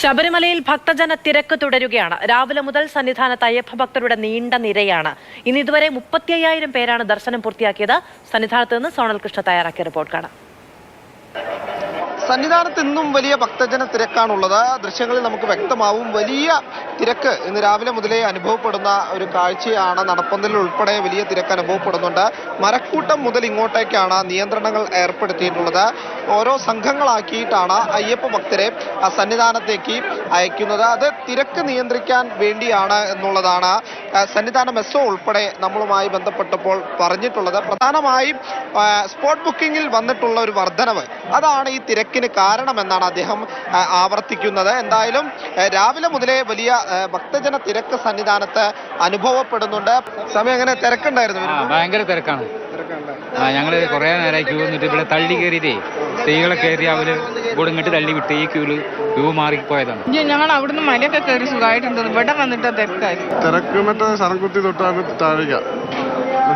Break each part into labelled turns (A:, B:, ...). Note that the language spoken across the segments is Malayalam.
A: ശബരിമലയിൽ ഭക്തജന തിരക്ക് തുടരുകയാണ്. രാവിലെ മുതൽ സന്നിധാനത്ത് അയ്യപ്പ ഭക്തരുടെ നീണ്ട നിരയാണ്. ഇന്ന് ഇതുവരെ മുപ്പത്തി അയ്യായിരം പേരാണ് ദർശനം പൂർത്തിയാക്കിയത്. സന്നിധാനത്ത് നിന്ന് സോണൽ കൃഷ്ണ തയ്യാറാക്കിയ റിപ്പോർട്ട് കാണാം.
B: സന്നിധാനത്ത് ഇന്നും വലിയ ഭക്തജന തിരക്കാണുള്ളത്. ദൃശ്യങ്ങളിൽ നമുക്ക് വ്യക്തമാവും. വലിയ തിരക്ക് ഇന്ന് രാവിലെ മുതലേ അനുഭവപ്പെടുന്ന ഒരു കാഴ്ചയാണ് നടപ്പന്തലിൽ ഉൾപ്പെടെ വലിയ തിരക്ക് അനുഭവപ്പെടുന്നുണ്ട്. മരക്കൂട്ടം മുതൽ ഇങ്ങോട്ടേക്കാണ് നിയന്ത്രണങ്ങൾ ഏർപ്പെടുത്തിയിട്ടുള്ളത്. ഓരോ സംഘങ്ങളാക്കിയിട്ടാണ് അയ്യപ്പ ഭക്തരെ സന്നിധാനത്തേക്ക് അയക്കുന്നത്. അത് തിരക്ക് നിയന്ത്രിക്കാൻ വേണ്ടിയാണ് എന്നുള്ളതാണ് സന്നിധാന ഒ ഉൾപ്പെടെ നമ്മളുമായി ബന്ധപ്പെട്ടപ്പോൾ പറഞ്ഞിട്ടുള്ളത്. പ്രധാനമായും സ്പോട്ട് ബുക്കിങ്ങിൽ വന്നിട്ടുള്ള ഒരു വർധനവ് അതാണ് ഈ തിരക്കിന് കാരണമെന്നാണ് അദ്ദേഹം ആവർത്തിക്കുന്നത്. എന്തായാലും രാവിലെ മുതലേ വലിയ ഭക്തജന തിരക്ക് സന്നിധാനത്ത് അനുഭവപ്പെടുന്നുണ്ട്. സമയം അങ്ങനെ തിരക്കുണ്ടായിരുന്നു?
C: ഭയങ്കര തിരക്കാണ്. ഞങ്ങൾ കുറേ നേരമായി ക്യൂ നിന്നിട്ട് ഇവിടെ തള്ളി കയറിയതേ സ്ത്രീകളെ കയറി അവർ ഇവിടെ ഇങ്ങോട്ട് തള്ളി വിട്ട് ഈ ക്യൂൽ ക്യൂ മാറി
D: പോയതാണ് ഞങ്ങൾ അവിടുന്ന് മലയൊക്കെ കയറി സുഖമായിട്ടുണ്ട് ഇവിടെ വന്നിട്ട് തിരക്കായി.
E: തിരക്ക് മറ്റേ ശരംകുത്തി തൊട്ടാണ് താഴിക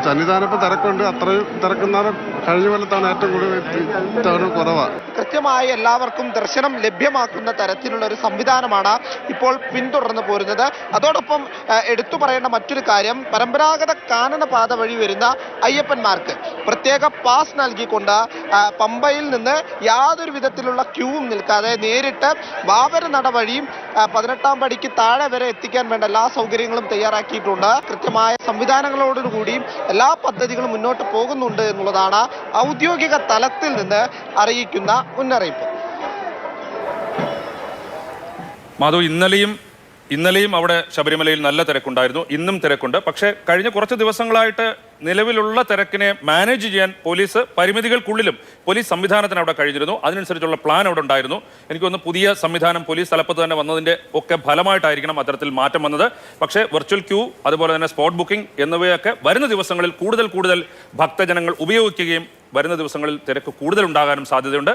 E: സന്നിധാനം ഇപ്പം തിരക്കുണ്ട്. അത്രയും തിരക്കുന്നാലും കഴിഞ്ഞ കൊല്ലത്താണ് ഏറ്റവും കൂടുതൽ തവണ കുറവാണ്
B: കൃത്യമായി എല്ലാവർക്കും ദർശനം ലഭ്യമാക്കുന്ന തരത്തിലുള്ള ഒരു സംവിധാനമാണ് ഇപ്പോൾ പിന്തുടർന്നു പോരുന്നത്. അതോടൊപ്പം എടുത്തു പറയേണ്ട മറ്റൊരു കാര്യം പരമ്പരാഗത കാനന പാത വഴി വരുന്ന അയ്യപ്പന്മാർക്ക് പ്രത്യേക പാസ് നൽകിക്കൊണ്ട് പമ്പയിൽ നിന്ന് യാതൊരു വിധത്തിലുള്ള ക്യൂവും നിൽക്കാതെ നേരിട്ട് വാവര നട വഴിയും പതിനെട്ടാം പടിക്ക് താഴെ വരെ എത്തിക്കാൻ വേണ്ട എല്ലാ സൗകര്യങ്ങളും തയ്യാറാക്കിയിട്ടുണ്ട്. കൃത്യമായ സംവിധാനങ്ങളോടുകൂടി എല്ലാ പദ്ധതികളും മുന്നോട്ട് പോകുന്നുണ്ട് എന്നുള്ളതാണ് ഔദ്യോഗിക തലത്തിൽ നിന്ന് അറിയിക്കുന്ന മുന്നറിയിപ്പ്.
F: മാധവ് ഇന്നലെയും ഇന്നലെയും അവിടെ ശബരിമലയിൽ നല്ല തിരക്കുണ്ടായിരുന്നു ഇന്നും തിരക്കുണ്ട്. പക്ഷേ കഴിഞ്ഞ കുറച്ച് ദിവസങ്ങളായിട്ട് നിലവിലുള്ള തിരക്കിനെ മാനേജ് ചെയ്യാൻ പോലീസ് പരിമിതികൾക്കുള്ളിലും പോലീസ് സംവിധാനത്തിന് അവിടെ കഴിഞ്ഞിരുന്നു. അതിനനുസരിച്ചുള്ള പ്ലാൻ അവിടെ ഉണ്ടായിരുന്നു. എനിക്ക് പുതിയ സംവിധാനം പോലീസ് തലപ്പത്ത് തന്നെ വന്നതിന്റെ ഒക്കെ ഫലമായിട്ടായിരിക്കണം അത്തരത്തിൽ മാറ്റം വന്നത്. പക്ഷേ വെർച്വൽ ക്യൂ അതുപോലെ തന്നെ സ്പോട്ട് ബുക്കിംഗ് എന്നിവയൊക്കെ വരുന്ന ദിവസങ്ങളിൽ കൂടുതൽ കൂടുതൽ ഭക്തജനങ്ങൾ ഉപയോഗിക്കുകയും വരുന്ന ദിവസങ്ങളിൽ തിരക്ക് കൂടുതൽ ഉണ്ടാകാനും സാധ്യതയുണ്ട്.